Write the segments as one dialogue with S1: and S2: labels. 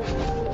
S1: Thank you.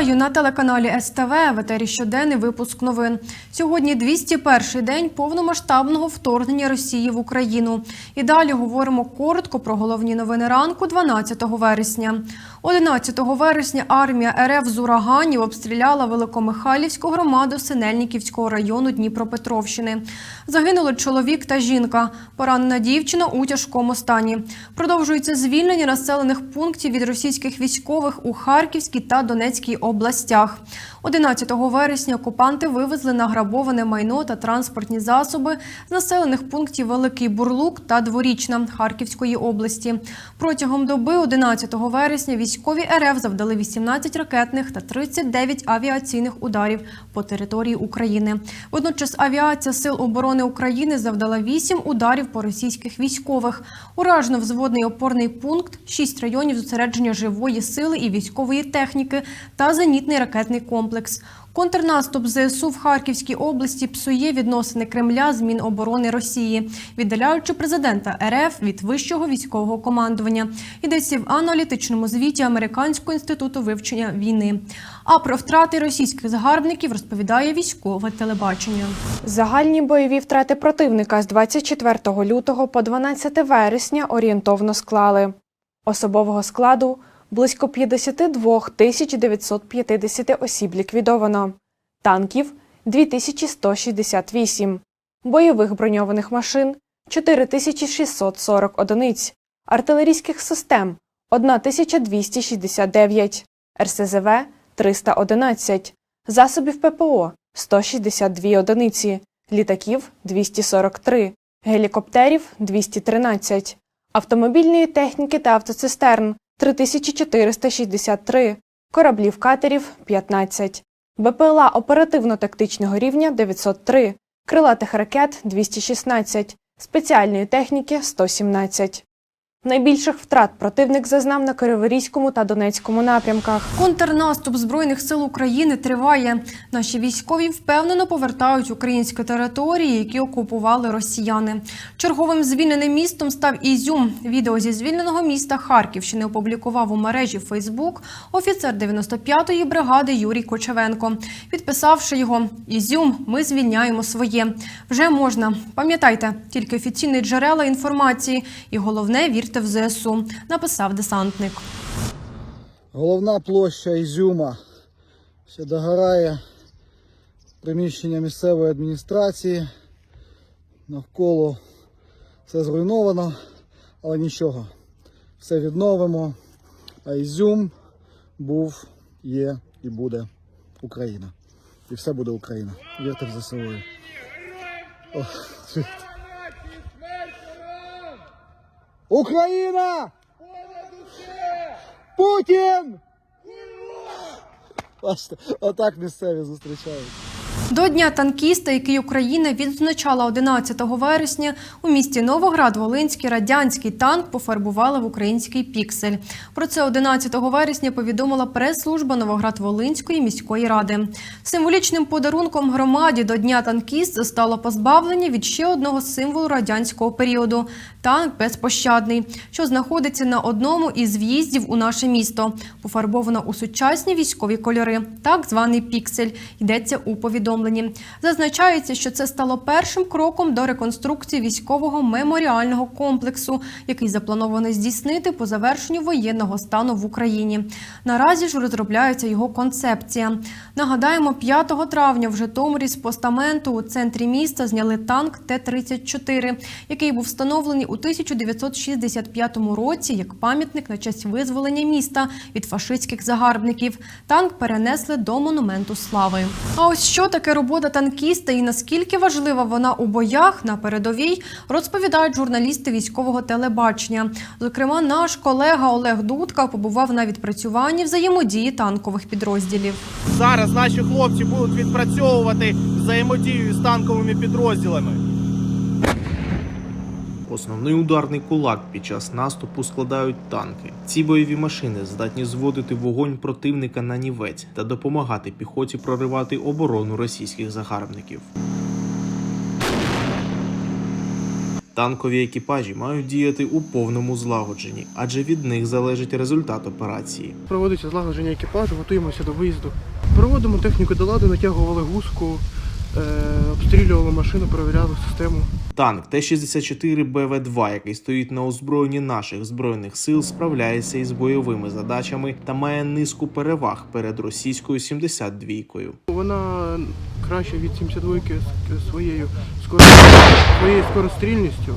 S1: Вітаю на телеканалі СТВ. В етері щоденний випуск новин. Сьогодні 201-й день повномасштабного вторгнення Росії в Україну. І далі говоримо коротко про головні новини ранку 12 вересня. 11 вересня армія РФ з ураганів обстріляла Великомихайлівську громаду Синельниківського району Дніпропетровщини. Загинули чоловік та жінка. Поранена дівчина у тяжкому стані. Продовжується звільнення населених пунктів від російських військових у Харківській та Донецькій областях. 11 вересня окупанти вивезли награбоване майно та транспортні засоби з населених пунктів Великий Бурлук та Дворічна Харківської області. Протягом доби 11 вересня військові РФ завдали 18 ракетних та 39 авіаційних ударів по території України. Водночас авіація Сил оборони України завдала 8 ударів по російських військових. Уражено взводний опорний пункт, 6 районів зосередження живої сили і військової техніки та зенітний ракетний комплекс. Контрнаступ ЗСУ в Харківській області псує відносини Кремля з Міноборони Росії, віддаляючи президента РФ від вищого військового командування. Йдеться в аналітичному звіті Американського інституту вивчення війни. А про втрати російських загарбників розповідає військове телебачення.
S2: Загальні бойові втрати противника з 24 лютого по 12 вересня орієнтовно склали особового складу близько 52 тисяч 950 осіб ліквідовано, танків 2168, бойових броньованих машин 4640 одиниць, артилерійських систем 1269, РСЗВ 311, засобів ППО 162 одиниці, літаків 243, гелікоптерів 213, автомобільної техніки та автоцистерн 3463, кораблів катерів 15, БПЛА оперативно-тактичного рівня 903, крилатих ракет 216, спеціальної техніки 117. Найбільших втрат противник зазнав на Криворізькому та Донецькому напрямках.
S1: Контрнаступ збройних сил України триває. Наші військові впевнено повертають українські території, які окупували росіяни. Черговим звільненим містом став Ізюм. Відео зі звільненого міста Харківщини опублікував у мережі Фейсбук офіцер 95-ї бригади Юрій Кочевенко. Підписавши його Ізюм, ми звільняємо своє. Вже можна. Пам'ятайте, тільки офіційні джерела інформації, і головне вірте в ЗСУ. Написав десантник.
S3: Головна площа Ізюма ще догорає приміщення місцевої адміністрації. Навколо все зруйновано, але нічого. Все відновимо. А Ізюм був, є і буде Україна. І все буде Україна. Вірте в ЗСУ. О, Україна! Путін! Отак місцеві зустрічають.
S1: До Дня танкіста, який Україна відзначала 11 вересня, у місті Новоград-Волинський радянський танк пофарбували в український піксель. Про це 11 вересня повідомила прес-служба Новоград-Волинської міської ради. Символічним подарунком громаді до Дня танкіст стало позбавлення від ще одного символу радянського періоду танк безпощадний, що знаходиться на одному із в'їздів у наше місто. Пофарбовано у сучасні військові кольори, так званий піксель. Йдеться у повідомленні. Зазначається, що це стало першим кроком до реконструкції військового меморіального комплексу, який заплановано здійснити по завершенню воєнного стану в Україні. Наразі ж розробляється його концепція. Нагадаємо, 5 травня в Житомирі з постаменту у центрі міста зняли танк Т-34, який був встановлений у 1965 році як пам'ятник на честь визволення міста від фашистських загарбників. Танк перенесли до монументу слави. А ось що таке робота танкіста і наскільки важлива вона у боях на передовій, розповідають журналісти військового телебачення. Зокрема, наш колега Олег Дудка побував на відпрацюванні взаємодії танкових підрозділів.
S4: Зараз наші хлопці будуть відпрацьовувати взаємодію з танковими підрозділами.
S5: Основний ударний кулак під час наступу складають танки. Ці бойові машини здатні зводити вогонь противника на нівець та допомагати піхоті проривати оборону російських загарбників. Танкові екіпажі мають діяти у повному злагодженні, адже від них залежить результат операції.
S6: Проводиться злагодження екіпажу, готуємося до виїзду. Проводимо техніку до ладу, натягували гуску, обстрілювали машину, перевіряли систему.
S5: Танк Т-64 БВ-2, який стоїть на озброєнні наших збройних сил, справляється із бойовими задачами та має низку переваг перед російською 72-кою.
S6: Вона краще від 72-ки з своєю своєю скорострільністю.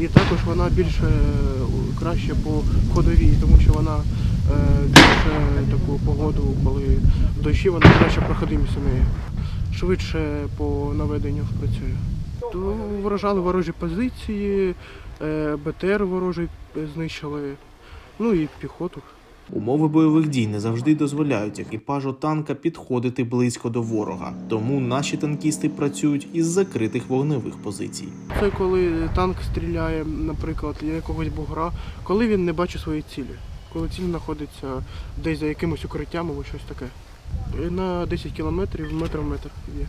S6: І також вона більше е, краще по ходовій, тому що вона е, більше таку погоду, коли в дощі вона краще проходимість у неї. Швидше по наведенню працює. То вражали ворожі позиції, е, БТР ворожий знищили, ну і піхоту.
S5: Умови бойових дій не завжди дозволяють екіпажу танка підходити близько до ворога, тому наші танкісти працюють із закритих вогневих позицій.
S6: Це коли танк стріляє, наприклад, є якогось бугра, коли він не бачить свої цілі. Коли ціль знаходиться десь за якимось укриттям або щось таке. На 10 кілометрів метр в метр є.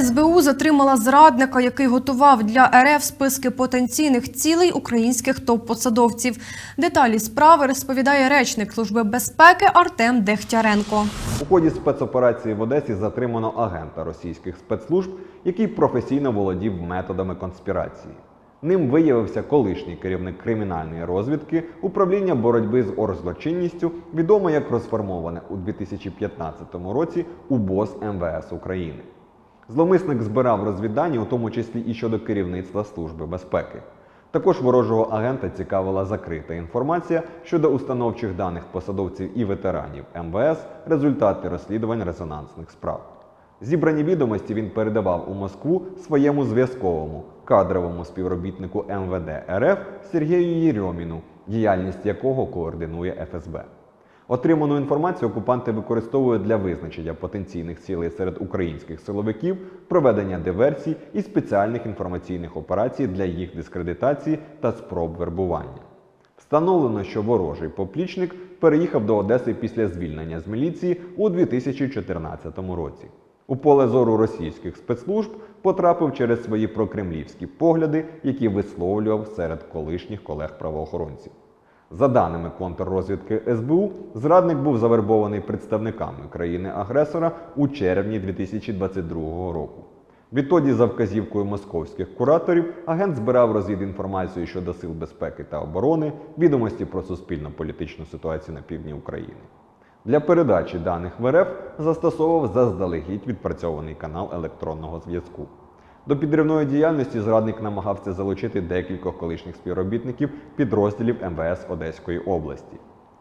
S1: СБУ затримала зрадника, який готував для РФ списки потенційних цілей українських топ-посадовців. Деталі справи розповідає речник Служби безпеки Артем Дехтяренко.
S7: У ході спецоперації в Одесі затримано агента російських спецслужб, який професійно володів методами конспірації. Ним виявився колишній керівник кримінальної розвідки управління боротьби з оргзлочинністю, відоме як розформоване у 2015 році УБОС МВС України. Зловмисник збирав розвіддані, у тому числі і щодо керівництва Служби безпеки. Також ворожого агента цікавила закрита інформація щодо установчих даних посадовців і ветеранів МВС, результати розслідувань резонансних справ. Зібрані відомості він передавав у Москву своєму зв'язковому кадровому співробітнику МВД РФ Сергію Єрьоміну, діяльність якого координує ФСБ. Отриману інформацію окупанти використовують для визначення потенційних цілей серед українських силовиків, проведення диверсій і спеціальних інформаційних операцій для їх дискредитації та спроб вербування. Встановлено, що ворожий поплічник переїхав до Одеси після звільнення з міліції у 2014 році. У поле зору російських спецслужб потрапив через свої прокремлівські погляди, які висловлював серед колишніх колег-правоохоронців. За даними контррозвідки СБУ, зрадник був завербований представниками країни-агресора у червні 2022 року. Відтоді, за вказівкою московських кураторів, агент збирав розвідінформацію щодо сил безпеки та оборони, відомості про суспільно-політичну ситуацію на півдні України. Для передачі даних в РФ застосовував заздалегідь відпрацьований канал електронного зв'язку. До підривної діяльності зрадник намагався залучити декількох колишніх співробітників підрозділів МВС Одеської області.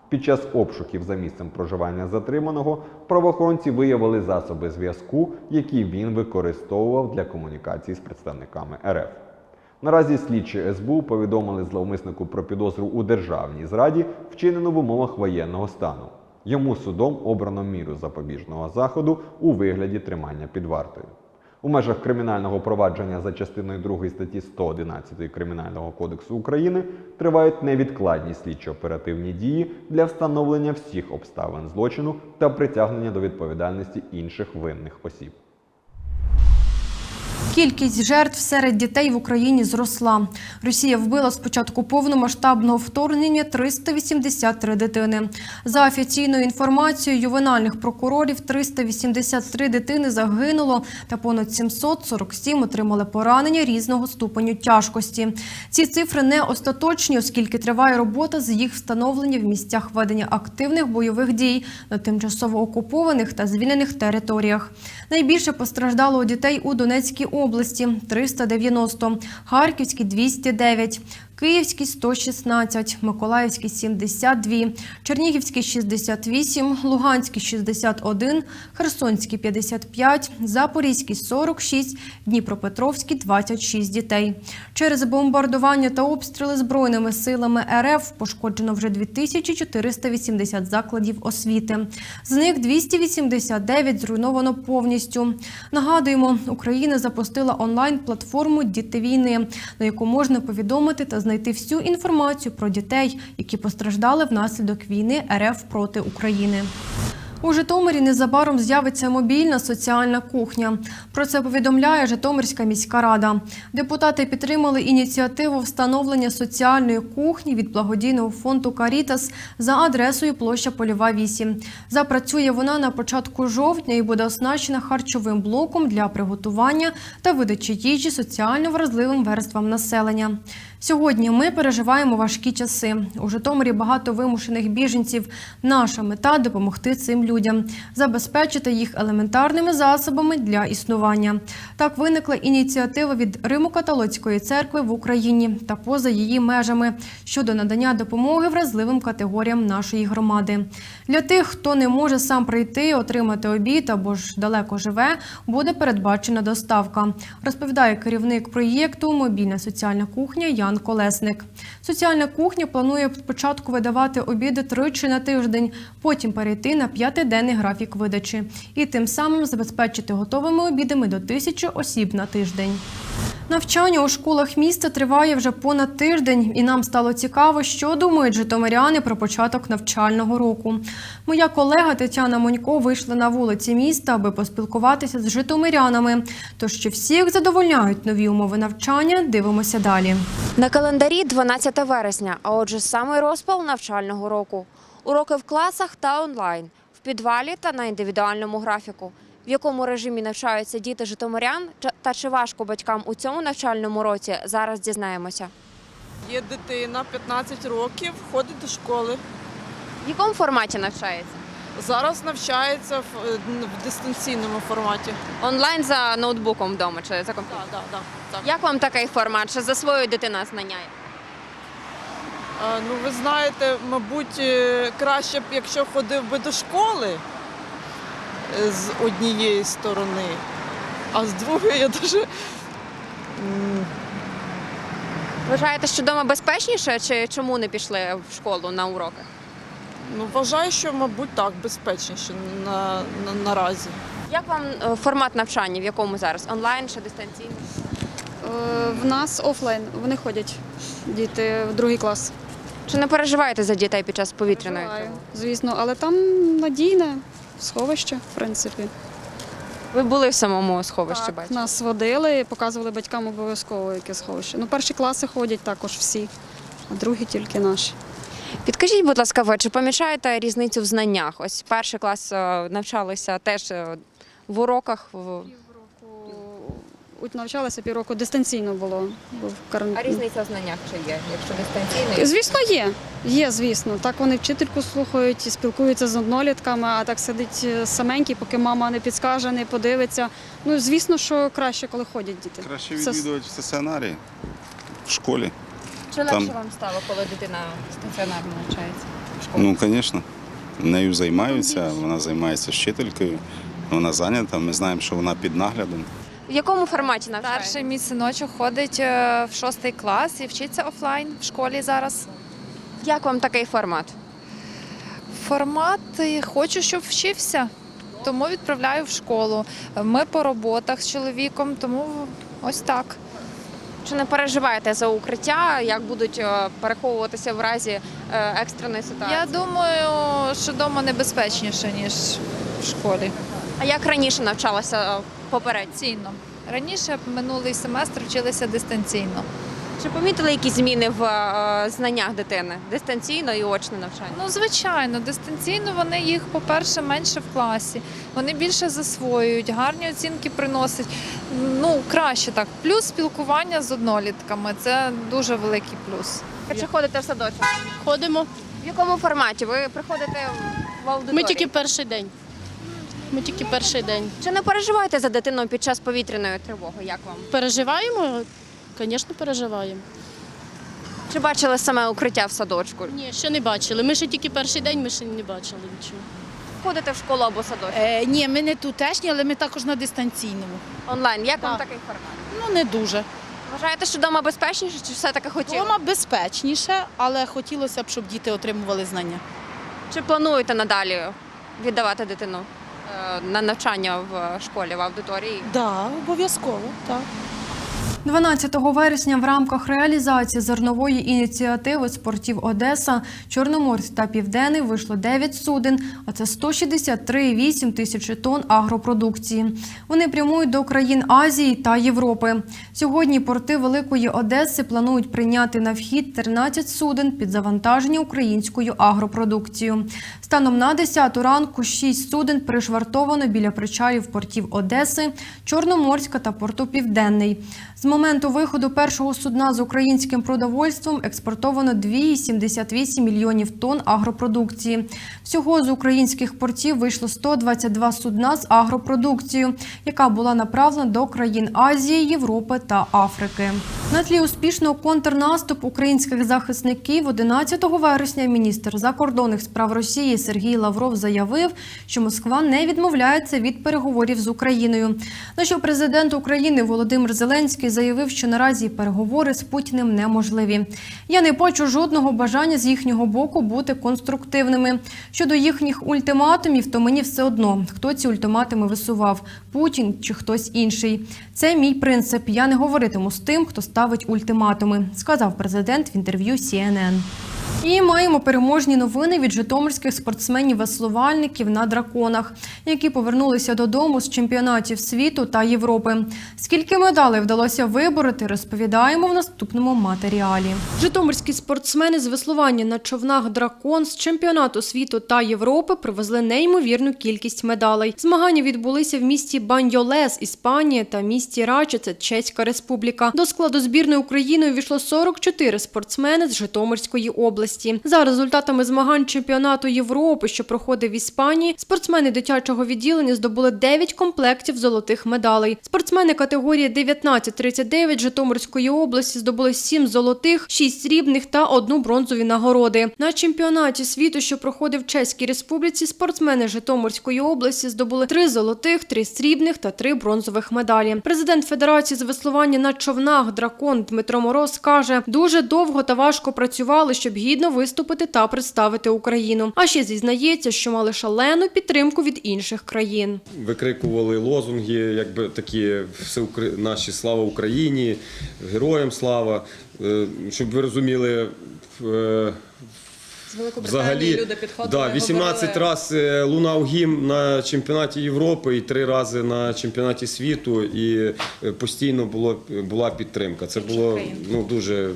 S7: Під час обшуків за місцем проживання затриманого правоохоронці виявили засоби зв'язку, які він використовував для комунікації з представниками РФ. Наразі слідчі СБУ повідомили зловмиснику про підозру у державній зраді, вчинену в умовах воєнного стану. Йому судом обрано міру запобіжного заходу у вигляді тримання під вартою. У межах кримінального провадження за частиною 2 статті 111 Кримінального кодексу України тривають невідкладні слідчо-оперативні дії для встановлення всіх обставин злочину та притягнення до відповідальності інших винних осіб.
S1: Кількість жертв серед дітей в Україні зросла. Росія вбила з початку повномасштабного вторгнення 383 дитини. За офіційною інформацією ювенальних прокурорів, 383 дитини загинуло та понад 747 отримали поранення різного ступеню тяжкості. Ці цифри не остаточні, оскільки триває робота з їх встановлення в місцях ведення активних бойових дій на тимчасово окупованих та звільнених територіях. Найбільше постраждало дітей у Донецькій області 390, Харківській 209, Київський 116, Миколаївський 72, Чернігівський 68, Луганський 61, Херсонський 55, Запорізький 46, Дніпропетровський 26 дітей. Через бомбардування та обстріли збройними силами РФ пошкоджено вже 2480 закладів освіти. З них 289 зруйновано повністю. Нагадуємо, Україна запустила онлайн-платформу Діти війни, на яку можна повідомити та знайти всю інформацію про дітей, які постраждали внаслідок війни РФ проти України. У Житомирі незабаром з'явиться мобільна соціальна кухня. Про це повідомляє Житомирська міська рада. Депутати підтримали ініціативу встановлення соціальної кухні від благодійного фонду Карітас за адресою площа Польова 8. Запрацює вона на початку жовтня і буде оснащена харчовим блоком для приготування та видачі їжі соціально вразливим верствам населення. Сьогодні ми переживаємо важкі часи. У Житомирі багато вимушених біженців. Наша мета допомогти цим людям, забезпечити їх елементарними засобами для існування. Так виникла ініціатива від Римо-католицької церкви в Україні та поза її межами щодо надання допомоги вразливим категоріям нашої громади. Для тих, хто не може сам прийти, отримати обід або ж далеко живе, буде передбачена доставка. Розповідає керівник проєкту Мобільна соціальна кухня Ян Колесник. Соціальна кухня планує спочатку видавати обіди тричі на тиждень, потім перейти на п'ятиденний графік видачі і тим самим забезпечити готовими обідами до тисячі осіб на тиждень. Навчання у школах міста триває вже понад тиждень, і нам стало цікаво, що думають житомиряни про початок навчального року. Моя колега Тетяна Монько вийшла на вулиці міста, аби поспілкуватися з житомирянами. Тож чи всіх задовольняють нові умови навчання, дивимося далі.
S8: На календарі 12 вересня, а отже, самий розпал навчального року. Уроки в класах та онлайн, в підвалі та на індивідуальному графіку. В якому режимі навчаються діти житомирян та чи важко батькам у цьому навчальному році, зараз дізнаємося.
S9: Є дитина 15 років, ходить до школи.
S8: В якому форматі навчається?
S9: Зараз навчається в, е, дистанційному форматі.
S8: Онлайн за ноутбуком вдома чи за
S9: Так,
S8: комп'ютером?
S9: так, так. так.
S8: Як вам такий формат? Чи засвоює дитина знання?
S9: Е, Ну, ви знаєте, мабуть, е, краще б, якщо ходив би до школи з однієї сторони, а з другої я дуже.
S8: Вважаєте, що вдома безпечніше, чи чому не пішли в школу на уроки?
S9: Ну, вважаю, що, мабуть, так, безпечніше на, на, наразі.
S8: Як вам е, формат навчання, в якому зараз? Онлайн чи дистанційно?
S10: Е, В нас офлайн. Вони ходять, діти в другий клас.
S8: Чи не переживаєте за дітей під час повітряної тривоги?
S10: Звісно, але там надійне сховище, в принципі.
S8: Ви були в самому сховищі,
S10: Так,
S8: бачите?
S10: нас водили, показували батькам обов'язково яке сховище. Ну, перші класи ходять також всі, а другі тільки наші.
S8: Підкажіть, будь ласка, ви чи помічаєте різницю в знаннях? Ось перший клас е, навчалися теж е, в уроках. в-
S10: навчалася півроку дистанційно було. Був карантин.
S8: в знаннях чи є, якщо дистанційно?
S10: Звісно, є. Є, звісно. Так вони вчительку слухають, і спілкуються з однолітками, а так сидить е, саменький, поки мама не підскаже, не подивиться. Ну, звісно, що краще, коли ходять діти.
S11: Краще
S10: Це-
S11: відвідувати в стаціонарі в школі.
S8: Чи легше
S11: Там-
S8: вам стало, коли дитина стаціонарно навчається?
S11: Ну, звісно, нею займаються, вона займається з вчителькою, вона зайнята. Ми знаємо, що вона під наглядом.
S8: В якому форматі навчається?
S12: Старший мій синочок ходить е, в шостий клас і вчиться офлайн в школі зараз.
S8: Як вам такий формат?
S12: Формат е, хочу, щоб вчився, тому відправляю в школу. Ми по роботах з чоловіком, тому ось так.
S8: Чи не переживаєте за укриття? Як будуть е, переховуватися в разі е, екстреної ситуації?
S12: Я думаю, що вдома небезпечніше, ніж в школі.
S8: А як раніше навчалася е, попередньо?
S12: Раніше минулий семестр вчилися дистанційно.
S8: Чи помітили якісь зміни в е, знаннях дитини? Дистанційно і очне навчання?
S12: Ну, звичайно, дистанційно вони їх, по-перше, менше в класі. Вони більше засвоюють, гарні оцінки приносять. Ну, краще так. Плюс спілкування з однолітками це дуже великий плюс.
S8: Чи ходите в садочок?
S13: Ходимо.
S8: В якому форматі? Ви приходите в аудиторію?
S13: Ми тільки перший день. Ми тільки перший день.
S8: Чи не переживаєте за дитину під час повітряної тривоги? Як вам?
S13: Переживаємо? Звісно, переживаємо.
S8: Чи бачили саме укриття в садочку?
S13: Ні, ще не бачили. Ми ще тільки перший день, ми ще не бачили нічого.
S8: Ходите в школу або садочок?
S14: Е, ні, ми не тутешні, але ми також на дистанційному.
S8: Онлайн. Як вам
S14: так.
S8: такий формат?
S14: Ну не дуже.
S8: Вважаєте, що вдома безпечніше, чи все-таки хотіли?
S14: Вдома безпечніше, але хотілося б, щоб діти отримували знання.
S8: Чи плануєте надалі віддавати дитину на навчання в школі, в аудиторії?
S14: Так, да, обов'язково, так.
S1: 12 вересня в рамках реалізації зернової ініціативи спортів Одеса, Чорноморськ та Південний вийшло 9 суден, а це 163,8 тисячі тонн агропродукції. Вони прямують до країн Азії та Європи. Сьогодні порти Великої Одеси планують прийняти на вхід 13 суден під завантаження українською агропродукцією. Станом на 10 ранку 6 суден пришвартовано біля причалів портів Одеси, Чорноморська та порту Південний. З моменту виходу першого судна з українським продовольством експортовано 2,78 мільйонів тонн агропродукції. Всього з українських портів вийшло 122 судна з агропродукцією, яка була направлена до країн Азії, Європи та Африки. На тлі успішного контрнаступу українських захисників 11 вересня міністр закордонних справ Росії Сергій Лавров заявив, що Москва не відмовляється від переговорів з Україною. На що президент України Володимир Зеленський заявив, що наразі переговори з Путіним неможливі. Я не бачу жодного бажання з їхнього боку бути конструктивними. Щодо їхніх ультиматумів, то мені все одно, хто ці ультиматуми висував Путін чи хтось інший. Це мій принцип. Я не говоритиму з тим, хто ставить ультиматуми, сказав президент в інтерв'ю CNN. І маємо переможні новини від житомирських спортсменів-веслувальників на драконах, які повернулися додому з чемпіонатів світу та Європи. Скільки медалей вдалося вибороти, розповідаємо в наступному матеріалі. Житомирські спортсмени з веслування на човнах дракон з чемпіонату світу та Європи привезли неймовірну кількість медалей. Змагання відбулися в місті Баньолес, Іспанія та місті Рачице, Чеська Республіка. До складу збірної України увійшло 44 спортсмени з Житомирської області. За результатами змагань чемпіонату Європи, що проходив в Іспанії, спортсмени дитячого відділення здобули 9 комплектів золотих медалей. Спортсмени категорії 19-39 Житомирської області здобули 7 золотих, 6 срібних та одну бронзові нагороди. На чемпіонаті світу, що проходив в Чеській Республіці, спортсмени Житомирської області здобули 3 золотих, 3 срібних та 3 бронзових медалі. Президент Федерації з веслування на човнах Дракон Дмитро Мороз каже, дуже довго та важко працювали, щоб гідно виступити та представити Україну. А ще зізнається, що мали шалену підтримку від інших країн.
S15: викрикували лозунги, якби такі всеукр... наші слава Україні, героям слава. Е, Щоб ви розуміли, е, взагалі
S14: люди підходили,
S15: да, 18 разів е, лунав гімн на чемпіонаті Європи і 3 рази на чемпіонаті світу, і постійно було, була підтримка. Це було ну, дуже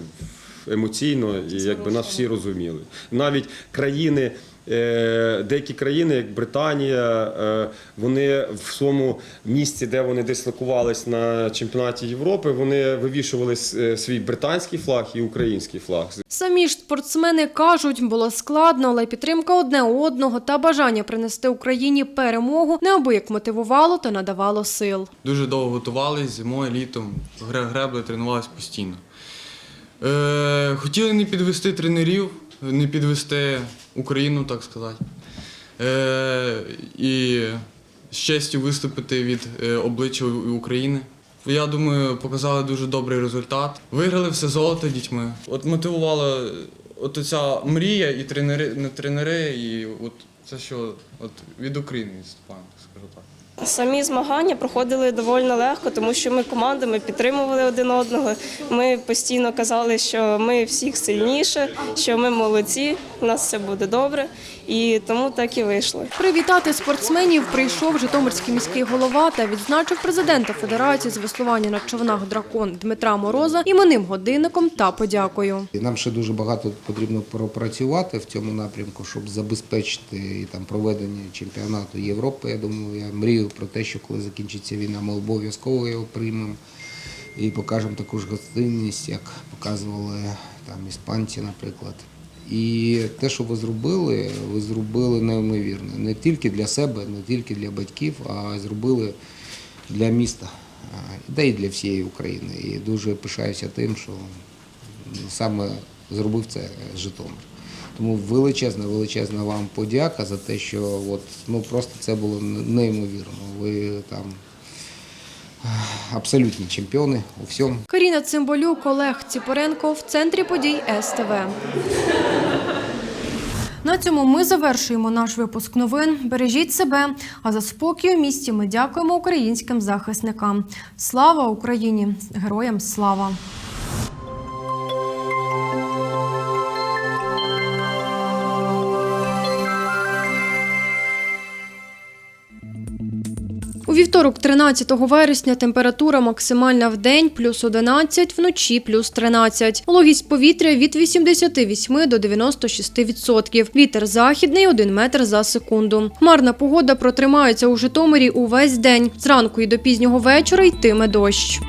S15: емоційно, і якби нас всі розуміли. Навіть країни. е, Деякі країни, як Британія, е, вони в своєму місці, де вони дислокувались на чемпіонаті Європи, вони вивішували свій британський флаг і український флаг.
S1: Самі ж спортсмени кажуть, було складно, але підтримка одне одного та бажання принести Україні перемогу неабияк мотивувало та надавало сил.
S16: Дуже довго готувались зимою, літом, гре- гребли, тренувалися постійно. Е, хотіли не підвести тренерів, не підвести Україну, так сказати. Е, і з честю виступити від е, обличчя України. Я думаю, показали дуже добрий результат. Виграли все золото дітьми. От мотивувала от ця мрія і тренери, не тренери, і от це що от від України відступаємо, скажу так.
S17: Самі змагання проходили доволі легко, тому що ми командами підтримували один одного. Ми постійно казали, що ми всіх сильніше, що ми молодці, у нас все буде добре, і тому так і вийшло.
S1: Привітати спортсменів прийшов Житомирський міський голова та відзначив президента Федерації з веслування на човнах дракон Дмитра Мороза іменним годинником та подякою.
S18: Нам ще дуже багато потрібно пропрацювати в цьому напрямку, щоб забезпечити і там проведення чемпіонату Європи. Я думаю, я мрію про те, що коли закінчиться війна, ми обов'язково його приймемо і покажемо таку ж гостинність, як показували там іспанці, наприклад. І те, що ви зробили, ви зробили неймовірно. Не тільки для себе, не тільки для батьків, а зробили для міста, та й для всієї України. І дуже пишаюся тим, що саме зробив це Житомир. Тому величезна, величезна вам подяка за те, що от, ну, просто це було неймовірно. Ви там абсолютні чемпіони у всьому.
S1: Каріна Цимбалюк, Олег Ціпоренко в центрі подій СТВ. На цьому ми завершуємо наш випуск новин. Бережіть себе. А за спокій у місті ми дякуємо українським захисникам. Слава Україні! Героям слава! Вівторок, 13 вересня, температура максимальна в день плюс 11, вночі плюс 13. Вологість повітря від 88 до 96 відсотків. Вітер західний 1 метр за секунду. Хмарна погода протримається у Житомирі увесь день. Зранку і до пізнього вечора йтиме дощ.